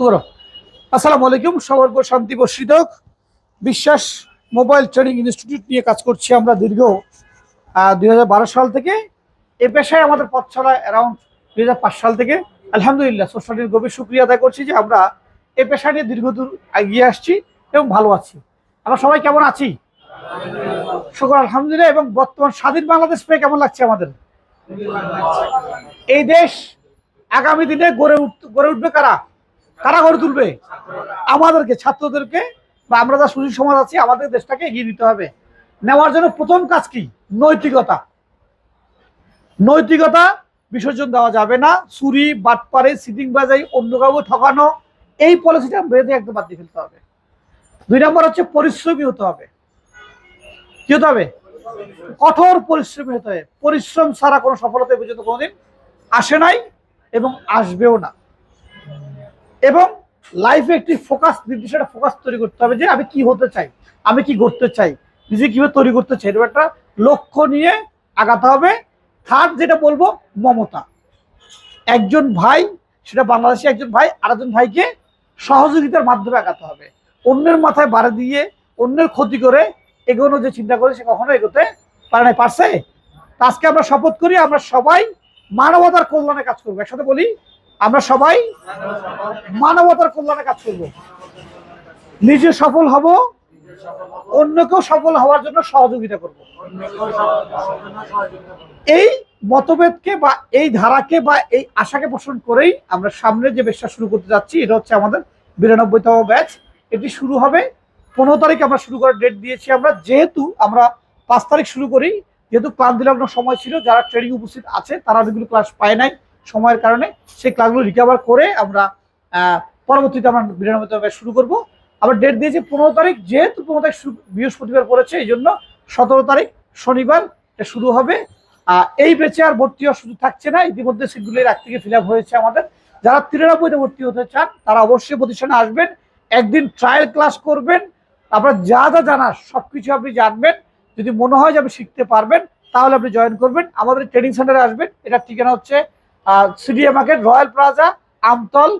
শুভ আসসালামু আলাইকুম, সবার শান্তি বর্ষিত বিশ্বাস মোবাইল ট্রেনিং ইনস্টিটিউট নিয়ে কাজ করছি আমরা দীর্ঘ দু হাজার বারো সাল থেকে। এ পেশায় আমাদের পথ চলা অ্যারাউন্ড দুই সাল থেকে। আলহামদুলিল্লাহ সোশ্যালিটির গভীর সুক্রিয়া আদায় করছি যে আমরা এ পেশা নিয়ে দীর্ঘদূর এগিয়ে আসছি এবং ভালো আছি। আমরা সবাই কেমন আছি? শুকর, আলহামদুলিল্লাহ, এবং বর্তমান স্বাধীন বাংলাদেশ পেয়ে কেমন লাগছে আমাদের? এই দেশ আগামী দিনে গড়ে উঠ, গড়ে উঠবে কারা? কারা গড়ে তুলবে। আমাদেরকে, ছাত্রদেরকে, বা আমরা যা সুশীল সমাজ আছি, আমাদের দেশটাকে এগিয়ে দিতে হবে। নেওয়ার জন্য প্রথম কাজ কি? নৈতিকতা। নৈতিকতা বিসর্জন দেওয়া যাবে না। চুরি বাটপারে সিটিং বাজাই অন্য কাউকে ঠকানো, এই পলিসিটা বেঁধে একদম বাদ দিয়ে ফেলতে হবে। দুই নম্বর হচ্ছে পরিশ্রমী হতে হবে। কি হতে হবে? কঠোর পরিশ্রমী হতে হবে। পরিশ্রম ছাড়া কোনো সফলতা পর্যন্ত কোনোদিন আসে নাই এবং আসবেও না। এবং লাইফে একটি ফোকাস নির্দিষ্ট একটা ফোকাস তৈরি করতে হবে যে আমি কি হতে চাই, আমি কি করতে চাই, নিজে কীভাবে তৈরি করতে চাই, এরকম একটা লক্ষ্য নিয়ে আগাতে হবে। থার্ড যেটা বলব, মমতা। একজন ভাই, সেটা বাংলাদেশে একজন ভাই, আরেকজন ভাইকে সহযোগিতার মাধ্যমে আগাতে হবে। অন্যের মাথায় বাড়ি দিয়ে অন্যের ক্ষতি করে এগোনো যে চিন্তা করে, সে কখনো এগোতে পারে না পারছে? আজকে আমরা শপথ করি, আমরা সবাই মানবতার কল্যাণে কাজ করব। একসাথে বলি আমরা সবাই মানবতার কল্যাণে কাজ করব। নিজে সফল হব, অন্যকেও সফল হওয়ার জন্য সহযোগিতা করব। এই মতভেদকে বা এই ধারাকে বা এই আশাকে পোষণ করেই আমরা সামনে যে ব্যবসা শুরু করতে যাচ্ছি, এটা হচ্ছে আমাদের বিরানব্বইতম ব্যাচ। এটি শুরু হবে, পনেরো তারিখে আমরা শুরু করার ডেট দিয়েছি আমরা। যেহেতু আমরা পাঁচ তারিখ শুরু করি, যেহেতু ক্লান্তিলগ্ন সময় ছিল, যারা ট্রেনিং উপস্থিত আছে, তারা অনেকগুলো ক্লাস পায় নাই সময়ের কারণে সেই ক্লাসগুলো রিকভার করে আমরা পরবর্তীতে আমরা বিরানব্বইতম ব্যাচ শুরু করব। আবার ডেট দিয়েছি পনেরো তারিখ, যেহেতু পনেরো তারিখ বৃহস্পতিবার পড়েছে, এই জন্য সতেরো তারিখ শনিবার শুরু হবে। এই বেচে আর ভর্তি হওয়ার সুযোগ থাকছে না, ইতিমধ্যে সিটগুলো এর আগ থেকে ফিল হয়েছে আমাদের। যারা তিরানব্বইতে ভর্তি হতে চান, তারা অবশ্যই প্রতিষ্ঠানে আসবেন, একদিন ট্রায়াল ক্লাস করবেন। আপনার যা যা জানার সব কিছু আপনি জানবেন। যদি মনে হয় যে আপনি শিখতে পারবেন, তাহলে আপনি জয়েন করবেন। আমাদের ট্রেনিং সেন্টারে আসবেন, এটার ঠিকানা হচ্ছে CDA market, Royal Plaza, Amtal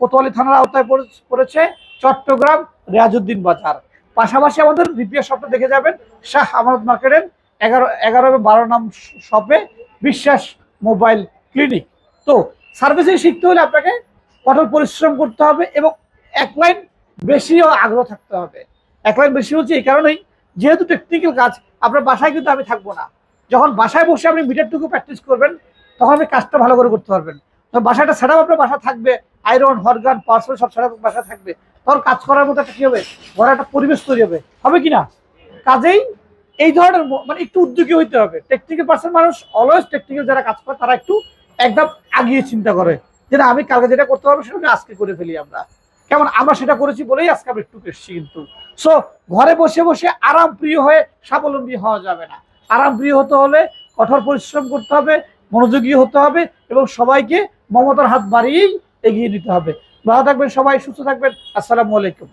Kotwali থানার আওতায় পড়েছে চট্টগ্রাম রিয়াজুদ্দিন বাজার। পাশাপাশি আমাদের রিপিয়ার শপটা দেখে যাবেন, শাহ আমানত মার্কেটের এগারো এগারো বারো নাম শপে বিশ্বাস মোবাইল ক্লিনিক। তো সার্ভিসিং শিখতে হলে আপনাকে কঠোর পরিশ্রম করতে হবে এবং এক লাইন বেশিও আগ্রহ থাকতে হবে। এক লাইন বেশি হচ্ছে এই কারণেই, যেহেতু টেকনিক্যাল কাজ, আপনার বাসায় কিন্তু আমি থাকব না। যখন বাসায় বসে আপনি মিটারটুকু প্র্যাকটিস করবেন তখন আপনি কাজটা ভালো করে করতে পারবেন। বাসাটা সেট আপনার বাসা থাকবে আয়রন হরগান পার্সেল সব সেট বাসা থাকবে। তখন কাজ করার মতো একটা কি হবে? ঘরে একটা পরিবেশ তৈরি হবে। হবে কি না? কাজেই এই ধরনের মানে একটু উদ্যোগী হইতে হবে। টেকনিক্যাল পার্সন মানুষ অলওয়েজ টেকনিক্যাল যারা কাজ করে, তারা একটু একদম আগিয়ে চিন্তা করে যে আমি কালকে যেটা করতে পারব, সেটা আজকে করে ফেলি আমরা। কেমন? আমরা সেটা করেছি বলেই আজকে আমরা একটু এসছি কিন্তু। সো ঘরে বসে বসে আরাম প্রিয় হয়ে স্বাবলম্বী হওয়া যাবে না। আরাম প্রিয় হতে হলে কঠোর পরিশ্রম করতে হবে মনোযোগী হতে হবে এবং সবাইকে মমতার হাত বাড়িয়েই এগিয়ে নিতে হবে। ভালো থাকবেন সবাই, সুস্থ থাকবেন। আসসালামু আলাইকুম।